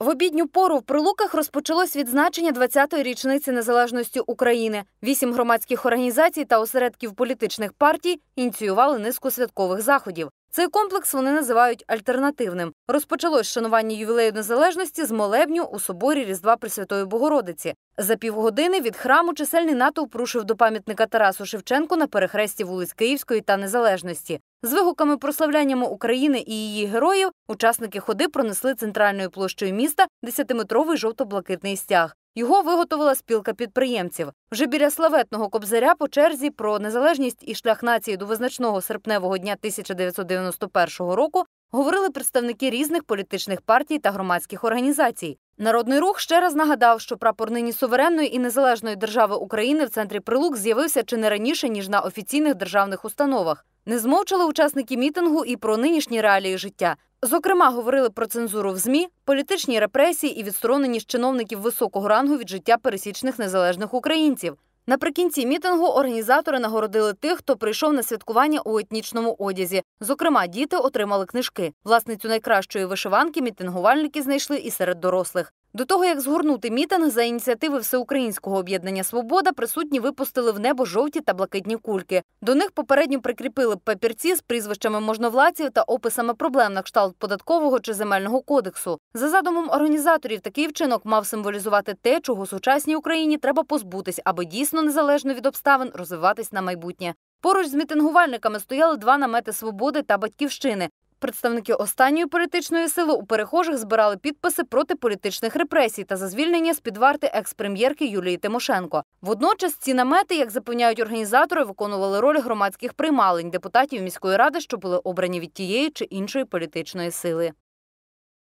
В обідню пору в Прилуках розпочалось відзначення 20-ї річниці незалежності України. Вісім громадських організацій та осередків політичних партій ініціювали низку святкових заходів. Цей комплекс вони називають альтернативним. Розпочалось шанування ювілею незалежності з молебню у соборі Різдва Пресвятої Богородиці. За півгодини від храму чисельний натовп рушив до пам'ятника Тарасу Шевченку на перехресті вулиць Київської та Незалежності. З вигуками прославляннями України і її героїв учасники ходи пронесли центральною площею міста 10-метровий жовто-блакитний стяг. Його виготовила спілка підприємців. Вже біля славетного кобзаря по черзі про незалежність і шлях нації до визначного серпневого дня 1991 року говорили представники різних політичних партій та громадських організацій. Народний рух ще раз нагадав, що прапор нині суверенної і незалежної держави України в центрі Прилук з'явився чи не раніше ніж на офіційних державних установах. Не змовчали учасники мітингу і про нинішні реалії життя. Зокрема, говорили про цензуру в змі, політичні репресії і відстороненість чиновників високого рангу від життя пересічних незалежних українців. Наприкінці мітингу організатори нагородили тих, хто прийшов на святкування у етнічному одязі. Зокрема, діти отримали книжки. Власницю найкращої вишиванки мітингувальники знайшли і серед дорослих. До того як згорнути мітинг за ініціативи Всеукраїнського об'єднання Свобода, присутні випустили в небо жовті та блакитні кульки. До них попередньо прикріпили папірці з прізвищами можновладців та описами проблем на кшталт податкового чи земельного кодексу. За задумом організаторів, такий вчинок мав символізувати те, чого сучасній Україні треба позбутись, аби дійсно незалежно від обставин розвиватись на майбутнє. Поруч з мітингувальниками стояли два намети свободи та батьківщини. Представники останньої політичної сили у перехожих збирали підписи проти політичних репресій та за звільнення з під варти екс-прем'єрки Юлії Тимошенко. Водночас ці намети, як запевняють організатори, виконували роль громадських приймалень депутатів міської ради, що були обрані від тієї чи іншої політичної сили.